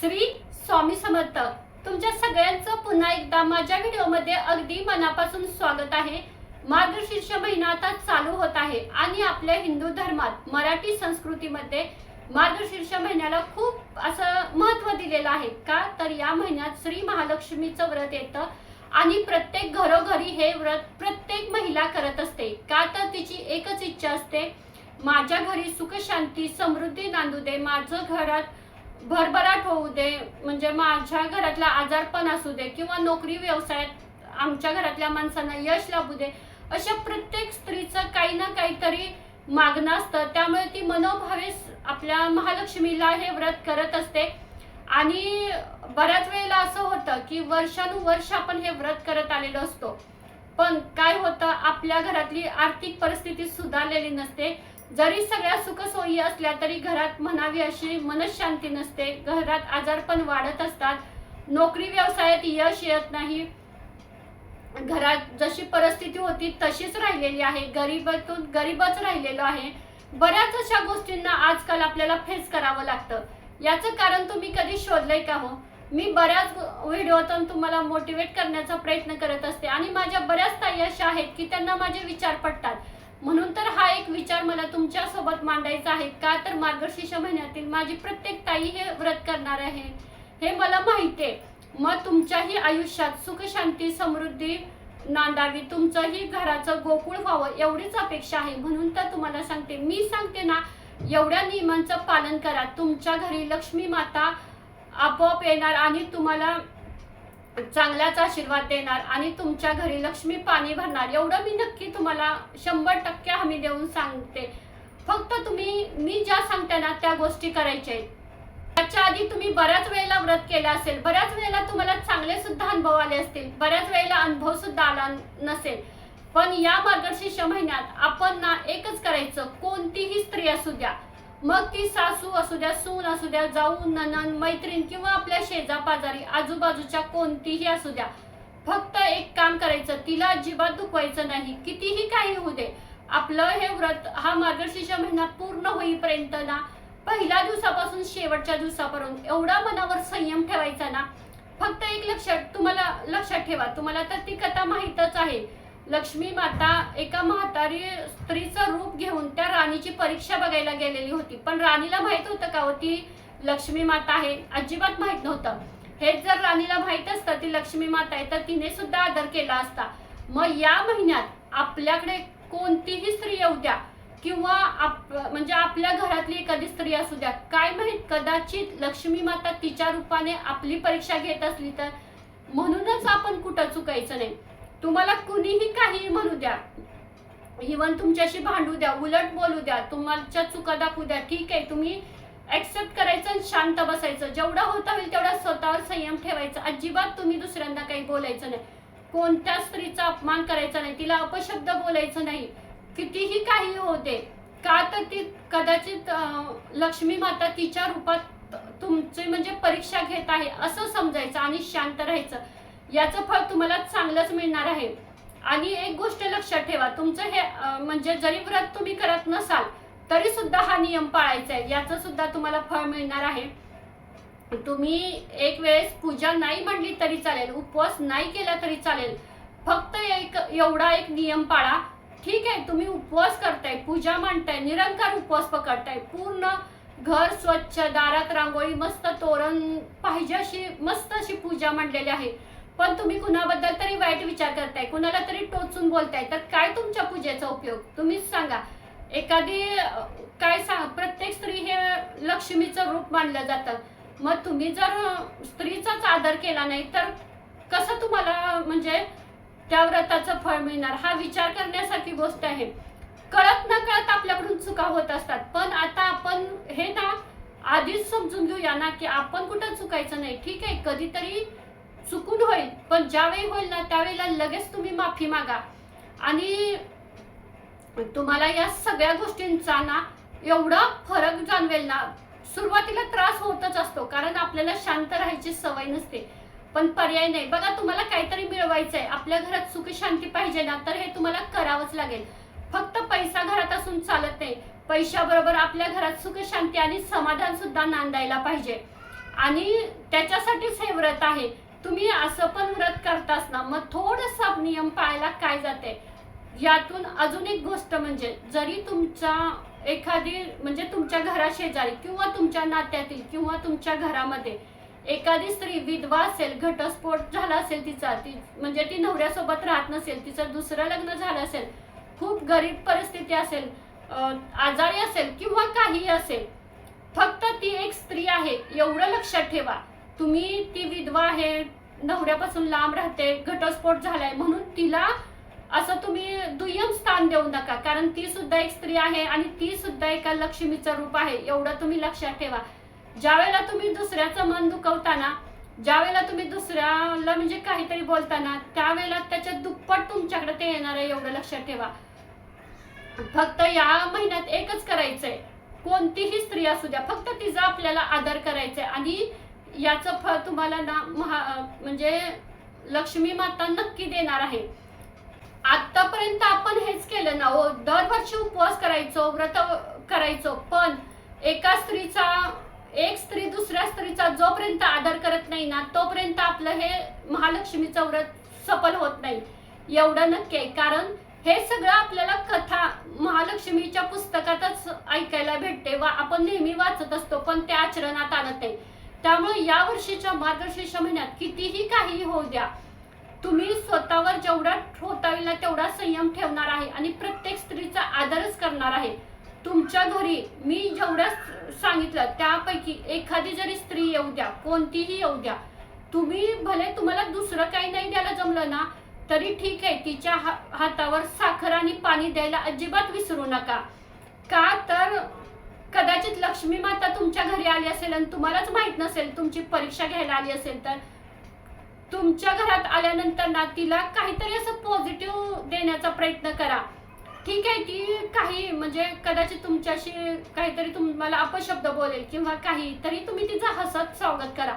श्री स्वामी समर्थ. तुमच्या सगळ्यांचं पुन्हा एकदा माझ्या व्हिडिओमध्ये अगदी मनापासून स्वागत आहे. मार्गशीर्ष महिना आता चालू होत आहे आणि आपल्या हिंदू धर्मात मराठी संस्कृतीमध्ये मार्गशीर्ष महिन्याला खूप असं महत्त्व दिलेलं आहे का? तर या महिन्यात श्री महालक्ष्मीचं व्रत येतं आणि प्रत्येक घरोघरी हे व्रत प्रत्येक महिला करत असते. का तर तिची एकच इच्छा असते माझ्या घरी सुख शांती समृद्धी नांदू दे. माझं घरात भरभराट होऊ दे. म्हणजे माझ्या घरातला आजारपण असू दे किंवा नोकरी व्यवसायात आमच्या घरातल्या माणसांना यश लाभू दे अशा प्रत्येक स्त्रीचं काही ना काहीतरी मागणं असतं. त्यामुळे ती मनोभावे आपल्या महालक्ष्मीला हे व्रत करत असते. आणि बऱ्याच वेळेला असं होतं की वर्षानुवर्ष आपण हे व्रत करत आलेलो असतो. पण काय होतं आपल्या घरातली आर्थिक परिस्थिती सुधारलेली नसते. जरी सगळ्या सुखसोयी असल्या तरी घरात म्हणावी अशी मनशांती नसते. घरात आजारपण वाढत असतात. नोकरी व्यवसायात यश येत नाही. घरात जशी परिस्थिती होती तशीच राहिलेली आहे. गरिबातून गरीबच राहिलेलो आहे. बऱ्याच अशा गोष्टींना आजकाल आपल्याला फेस करावं लागतं. याचं कारण तुम्ही कधी शोधलंय का हो? मी बऱ्याच व्हिडिओतून तुम्हाला मोटिवेट करण्याचा प्रयत्न करत असते आणि माझ्या बऱ्याच ताई अशा आहेत की त्यांना माझे विचार पडतात म्हणून तर हा एक विचार मला तुमच्यासोबत मांडायचा आहे. का तर मार्गशीर्ष महिन्यातील माझी प्रत्येक ताई हे व्रत करणार आहे. हे मला माहिती आहे. मग तुमच्याही आयुष्यात सुख शांती समृद्धी नांदावी. तुमचंही घराचं गोकुळ व्हावं एवढीच अपेक्षा आहे. म्हणून तर तुम्हाला सांगते मी सांगते ना एवढ्या नियमांचं पालन करा. तुमच्या घरी लक्ष्मी माता आपोआप येणार आणि तुम्हाला चांगलाच आशीर्वाद देणार आणि तुमच्या घरी लक्ष्मी पाणी भरणार. एवढं मी नक्की तुम्हाला शंभर टक्के हमी देऊन सांगते. फक्त तुम्ही मी ज्या सांगते ना त्या गोष्टी करायच्या आहेत. त्याच्या आधी तुम्ही बऱ्याच वेळेला व्रत केलं असेल बऱ्याच वेळेला तुम्हाला चांगले सुद्धा अनुभव आले असतील बऱ्याच वेळेला अनुभव सुद्धा आला नसेल. पण या मार्गशीर्ष महिन्यात आपण ना एकच करायचं कोणतीही स्त्री असू द्या. मग ती सासू असू द्या सून असू द्या जाऊ ननन मैत्रीण किंवा आपल्या शेजा पाजारी आजूबाजूच्या कोणतीही असू द्या फक्त एक काम करायचं तिला अजिबात दुखवायचं नाही कितीही काही होऊ दे आपलं हे व्रत हा मार्गशीर्ष महिना पूर्ण होईपर्यंत ना पहिल्या दिवसापासून शेवटच्या दिवसापर्यंत एवढा मनावर संयम ठेवायचा ना फक्त एक लक्षात तुम्हाला लक्षात ठेवा तुम्हाला तर ती कथा माहीतच आहे. लक्ष्मी माता एका म्हातारी स्त्रीचं रूप घेऊन त्या राणीची परीक्षा बघायला गेलेली होती. पण राणीला माहीत होतं का हो ती लक्ष्मी माता आहे? अजिबात माहीत नव्हतं. हेच जर राणीला माहीत असतं ती लक्ष्मी माता आहे तर तिने सुद्धा आदर केला असता. मग या महिन्यात आपल्याकडे कोणतीही स्त्री येऊ द्या किंवा आप म्हणजे आपल्या घरातली एखादी स्त्री असू द्या काय माहीत कदाचित लक्ष्मी माता तिच्या रूपाने आपली परीक्षा घेत असली तर म्हणूनच आपण कुठं चुकायचं नाही. तुम्हाला कुणीही काही म्हणू द्या. इवन तुमच्याशी भांडू द्या उलट बोलू द्या तुमच्या चुका दाखवू द्या. ठीक आहे तुम्ही ऍक्सेप्ट करायचं आणि शांत बसायचं. जेवढा होता होईल तेवढा स्वतःवर संयम ठेवायचा. अजिबात तुम्ही दुसऱ्यांना काही बोलायचं नाही. कोणत्या स्त्रीचा अपमान करायचा नाही तिला अपशब्द बोलायचं नाही. कितीही काही होते का तर ती कदाचित लक्ष्मी माता तिच्या रूपात तुमची म्हणजे परीक्षा घेत आहे असं समजायचं आणि शांत राहायचं. याचं फळ तुम्हाला चांगलंच मिळणार आहे. आणि एक गोष्ट लक्षात ठेवा तुमचं हे म्हणजे जरी व्रत तुम्ही करत नसाल तरी सुद्धा हा नियम पाळायचा आहे. याचं सुद्धा तुम्हाला फळ मिळणार आहे. तुम्ही एक वेळेस पूजा नाही म्हणली तरी चालेल उपवास नाही केला तरी चालेल. फक्त एक एवढा एक नियम पाळा. ठीक आहे तुम्ही उपवास करताय पूजा मांडताय निरंकार उपवास पकडताय पूर्ण घर स्वच्छ दारात रांगोळी मस्त तोरण पाहिजे अशी मस्त अशी पूजा मांडलेली आहे. पण तुम्ही कुणाबद्दल तरी वाईट विचार करताय कुणाला तरी टोचून बोलताय तर काय तुमच्या पूजेचा उपयोग? तुम्हीच सांगा. एखादी काय सांग प्रत्येक स्त्री हे लक्ष्मीचं रूप मानलं जातं. मग तुम्ही जर स्त्रीचाच आदर केला नाही तर कसं तुम्हाला म्हणजे त्या व्रताचं फळ मिळणार? हा विचार करण्यासारखी गोष्ट आहे. कळत न कळत आपल्याकडून चुका होत असतात. पण आता आपण हे ना आधीच समजून घेऊया ना की आपण कुठं चुकायचं नाही. ठीक आहे कधीतरी चुकून होईल पण ज्यावेळी होईल ना त्यावेळेला लगेच तुम्ही माफी मागा. आणि तुम्हाला या सगळ्या गोष्टींचा ना एवढा फरक जाणवेल ना सुरुवातीला त्रास होतच असतो कारण आपल्याला शांत राहायची सवय नसते. पण पर्याय नाही. बघा तुम्हाला काहीतरी मिळवायचंय. आपल्या घरात सुख शांती पाहिजे ना तर हे तुम्हाला करावंच लागेल. फक्त पैसा घरात असून चालत नाही. पैशाबरोबर आपल्या घरात सुख शांती आणि समाधान सुद्धा नांदायला पाहिजे. आणि त्याच्यासाठीच हे व्रत आहे. तुम्ही असं पण व्रत करताच ना मग थोडंसं नियम पाळायला काय जाते? यातून अजून एक गोष्ट म्हणजे जरी तुमचा एखादी म्हणजे तुमच्या घराशेजारी किंवा तुमच्या नात्यातील किंवा तुमच्या घरामध्ये एखादी स्त्री विधवा असेल घटस्फोट झाला असेल तिचा ती म्हणजे ती नवऱ्यासोबत राहत नसेल तिचं दुसरं लग्न झालं असेल खूप गरीब परिस्थिती असेल आजारी असेल किंवा काही असेल फक्त ती एक स्त्री आहे एवढं लक्षात ठेवा. तुम्ही ती विधवा आहे नवऱ्यापासून लांब राहते घटस्फोट झालाय म्हणून तिला असं तुम्ही दुय्यम स्थान देऊ नका. कारण ती सुद्धा एक स्त्री आहे आणि ती सुद्धा एका लक्ष्मीचं रूप आहे. एवढं तुम्ही लक्षात ठेवा. ज्यावेळेला तुम्ही दुसऱ्याचं मन दुखवताना ज्यावेळेला तुम्ही दुसऱ्याला म्हणजे काहीतरी बोलताना त्यावेळेला त्याच्या दुप्पट तुमच्याकडे ते येणार आहे एवढं लक्षात ठेवा. फक्त या महिन्यात एकच करायचंय. कोणतीही स्त्री असू द्या फक्त तिचा आपल्याला आदर करायचंय. आणि याचं फळ तुम्हाला ना महा म्हणजे लक्ष्मी माता नक्की देणार आहे. आतापर्यंत आपण हेच केलं ना हो. दरवर्षी उपवास करायचो व्रत करायचो पण एका स्त्रीचा एक स्त्री दुसऱ्या स्त्रीचा जोपर्यंत आदर करत नाही ना तोपर्यंत आपलं हे महालक्ष्मीचं व्रत सफल होत नाही. एवढं नक्की आहे. कारण हे सगळं आपल्याला कथा महालक्ष्मीच्या पुस्तकातच ऐकायला भेटते वा आपण नेहमी वाचत असतो पण त्या आचरणात आणत नाही. त्यामुळे या वर्षीच्या मार्गशीर्ष महिन्यात कितीही काही होऊ द्या तुम्ही स्वतःवर जेवढा होता येईल ना तेवढा संयम ठेवणार आहे आणि प्रत्येक स्त्रीचा आदरच करणार आहे. तुमच्या घरी मी जेवढ्या सांगितलं त्यापैकी एखादी जरी स्त्री येऊ द्या कोणतीही येऊ द्या तुम्ही भले तुम्हाला दुसरं काही नाही द्यायला जमलं ना तरी ठीक आहे तिच्या हा- हातावर साखर आणि पाणी द्यायला अजिबात विसरू नका. का तर कदाचित लक्ष्मी माता तुमच्या घरी आली असेल आणि तुम्हालाच माहीत नसेल तुमची परीक्षा घ्यायला आली असेल तर. तुमच्या घरात आल्यानंतर ना तिला काहीतरी असं पॉझिटिव्ह देण्याचा प्रयत्न करा. ठीक आहे ती काही म्हणजे कदाचित तुमच्याशी काहीतरी तुम्हाला अपशब्द बोलेल किंवा काही तरी तुम्ही तिचं हसत स्वागत करा.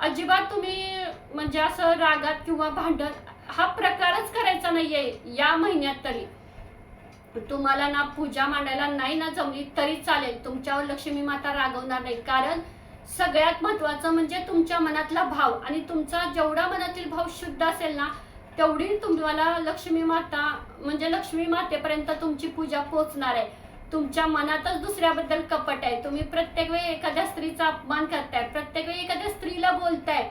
अजिबात तुम्ही म्हणजे असं रागात किंवा भांडण हा प्रकारच करायचा नाहीये या महिन्यात तरी. तुम्हाला ना पूजा मांडायला नाही ना जमली तरी चालेल. तुमच्यावर लक्ष्मी माता रागवणार नाही. कारण सगळ्यात महत्वाचं म्हणजे तुमच्या मनातला भाव आणि तुमचा जेवढा मनातील भाव शुद्ध असेल ना तेवढी तुम्हाला लक्ष्मी माता म्हणजे लक्ष्मी मातेपर्यंत तुमची पूजा पोहोचणार आहे. तुमच्या मनातच दुसऱ्याबद्दल कपट आहे. तुम्ही प्रत्येक वेळी एखाद्या स्त्रीचा अपमान करताय. प्रत्येक वेळी एखाद्या स्त्रीला बोलताय.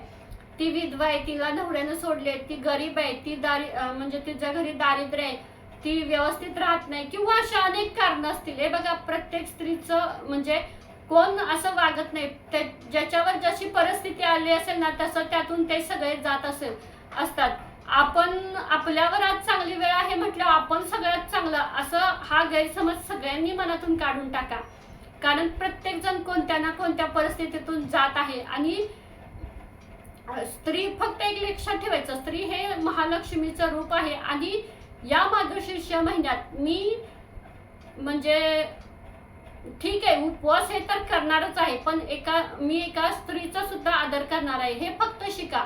ती विधवा आहे तिला नवऱ्यानं सोडले ती गरीब आहे ती दारी म्हणजे तिच्या घरी दारिद्र्य आहे. ती व्यवस्थित राहत नाही किंवा अशा अनेक कारण असतील. हे बघा प्रत्येक स्त्रीचं म्हणजे कोण असं वागत नाही. ते ज्याच्यावर जशी परिस्थिती आली असेल ना तसं त्यातून ते सगळे जात असेल असतात. आपण आपल्यावर आज चांगली वेळ आहे म्हटलं आपण सगळ्यात चांगलं. असं हा गैरसमज सगळ्यांनी मनातून काढून टाका. कारण प्रत्येक जण कोणत्या ना कोणत्या परिस्थितीतून जात आहे. आणि स्त्री फक्त एक लक्षात ठेवायचं. स्त्री हे महालक्ष्मीचं रूप आहे. आणि या मार्गशीर्ष महिन्यात मी म्हणजे ठीक आहे उपवास हे तर करणारच आहे पण एका मी एका स्त्रीचा सुद्धा आदर करणार आहे. हे फक्त शिका.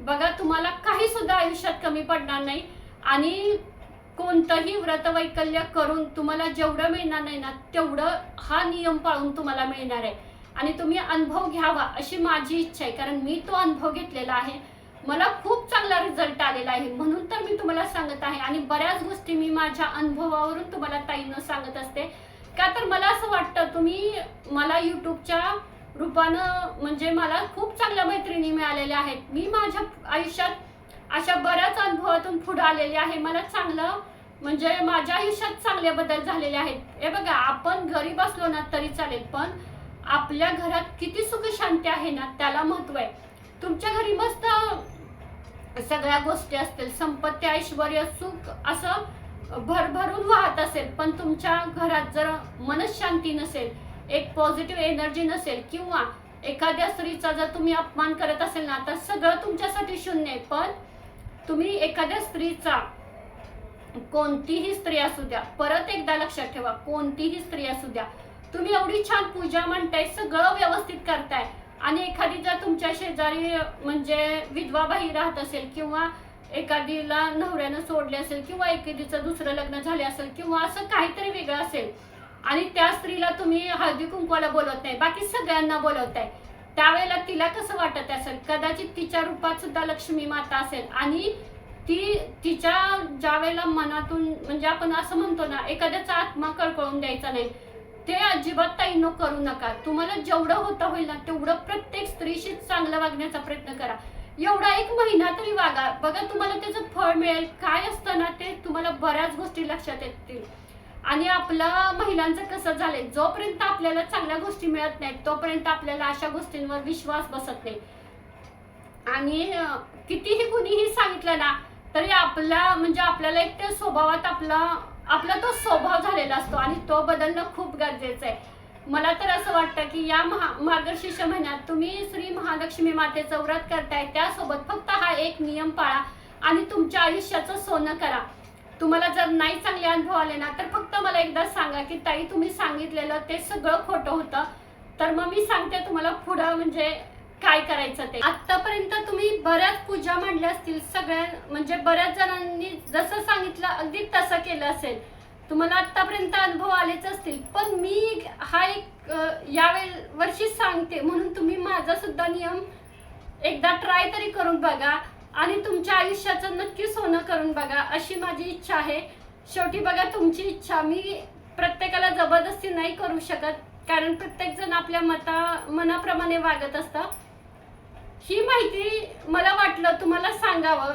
बघा तुम्हाला काही सुद्धा आयुष्यात कमी पडणार नाही आणि कोणतंही व्रतवैकल्य करून तुम्हाला जेवढं मिळणार नाही ना तेवढं हा नियम पाळून तुम्हाला मिळणार आहे. आणि तुम्ही अनुभव घ्यावा अशी माझी इच्छा आहे कारण मी तो अनुभव घेतलेला आहे. मला खूप चांगला रिझल्ट आलेला आहे म्हणून तर मी तुम्हाला सांगत आहे. आणि बऱ्याच गोष्टी मी माझ्या अनुभवावरून तुम्हाला ताईनं सांगत असते. का तर मला असं वाटतं तुम्ही मला युट्यूबच्या रूपानं म्हणजे मला खूप चांगल्या मैत्रिणी मिळालेल्या आहेत. मी माझ्या आयुष्यात अशा बऱ्याच अनुभवातून पुढे आलेले आहे. मला चांगलं म्हणजे माझ्या आयुष्यात चांगले बदल झालेले आहेत. हे बघा आपण घरी बसलो ना तरी चालेल पण आपल्या घरात किती सुख शांती आहे ना त्याला महत्त्व आहे. तुमच्या घरी मस्त सगळ्या गोष्टी असतील संपत्ती ऐश्वर सुख असं भरभरून वाहत असेल पण तुमच्या घरात जर मनशांती नसेल एक पॉझिटिव्ह एनर्जी नसेल किंवा एखाद्या स्त्रीचा जर तुम्ही अपमान करत असेल ना तर सगळं तुमच्यासाठी शून्य आहे. पण तुम्ही एखाद्या स्त्रीचा कोणतीही स्त्री असू द्या परत एकदा लक्षात ठेवा कोणतीही स्त्री असू द्या तुम्ही एवढी छान पूजा म्हणताय सगळं व्यवस्थित करताय आणि एखादी जर तुमच्या शेजारी म्हणजे विधवा बाई राहत असेल किंवा एखादीला नवऱ्यानं सोडले असेल किंवा एखादीचं दुसरं लग्न झाले असेल किंवा असं काहीतरी वेगळं असेल आणि त्या स्त्रीला तुम्ही हळदी कुंकवाला बोलवत नाही बाकी सगळ्यांना बोलवताय त्यावेळेला तिला कसं वाटत असेल? कदाचित तिच्या रूपात सुद्धा लक्ष्मी माता असेल आणि ती तिच्या ज्या वेळेला मनातून म्हणजे आपण असं म्हणतो ना एखाद्याचा आत्मा कळकळून द्यायचा नाही. ते अजिबात ताई न करू नका. तुम्हाला जेवढं होतं होईल ना तेवढं प्रत्येक स्त्रीशी चांगलं वागण्याचा प्रयत्न करा. एवढा एक महिना तरी वागा. बघा तुम्हाला त्याचं फळ मिळेल. काय असतं ना ते तुम्हाला बऱ्याच गोष्टी लक्षात येतील. आणि आपलं महिलांचं कसं झालंय? जोपर्यंत आपल्याला चांगल्या गोष्टी मिळत नाहीत तोपर्यंत आपल्याला अशा गोष्टींवर विश्वास बसत नाही. आणि कितीही कुणीही सांगितलं ना तरी आपला म्हणजे आपल्याला एक त्या स्वभावात आपला आपला तो स्वभाव झालेला असतो आणि तो बदलणं खूप गरजेचं आहे. मला तर असं वाटतं की या महा मार्गशीर्ष महिन्यात तुम्ही श्री महालक्ष्मी मातेचं व्रत करताय त्यासोबत फक्त हा एक नियम पाळा आणि तुमच्या आयुष्याचं सोनं करा. तुम्हाला जर नाही चांगले अनुभव आले ना तर फक्त मला एकदा सांगा की ताई तुम्ही सांगितलेलं ते सगळं खोटं होतं. तर मग मी सांगते तुम्हाला पुढं म्हणजे काय करायचं ते? आतापर्यंत तुम्ही बऱ्याच पूजा मांडल्या असतील सगळ्या म्हणजे बऱ्याच जणांनी जसं सांगितलं अगदी तसं केलं असेल. तुम्हाला आतापर्यंत अनुभव आलेच असतील. पण मी हा एक अं, यावेळी वर्षी सांगते. म्हणून तुम्ही माझा सुद्धा नियम एकदा ट्राय तरी करून बघा. आणि तुमच्या आयुष्याचं नक्की सोनं करून बघा. अशी माझी इच्छा आहे. शेवटी बघा तुमची इच्छा. मी प्रत्येकाला जबरदस्ती नाही करू शकत. कारण प्रत्येक जण आपल्या मता मनाप्रमाणे वागत असतं. ही माहिती मला वाटलं तुम्हाला सांगावं.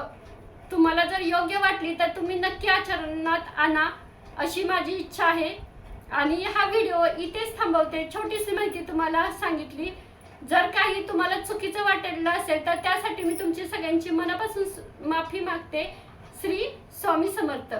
तुम्हाला जर योग्य वाटली तर तुम्ही नक्की आचरणात आणा अशी माझी इच्छा आहे. आणि हा व्हिडिओ इथेच थांबवते. छोटीशी माहिती तुम्हाला सांगितली. जर काही तुम्हाला चुकीचं वाटलेलं असेल तर त्यासाठी मी तुमची सगळ्यांची मनापासून माफी मागते. श्री स्वामी समर्थ.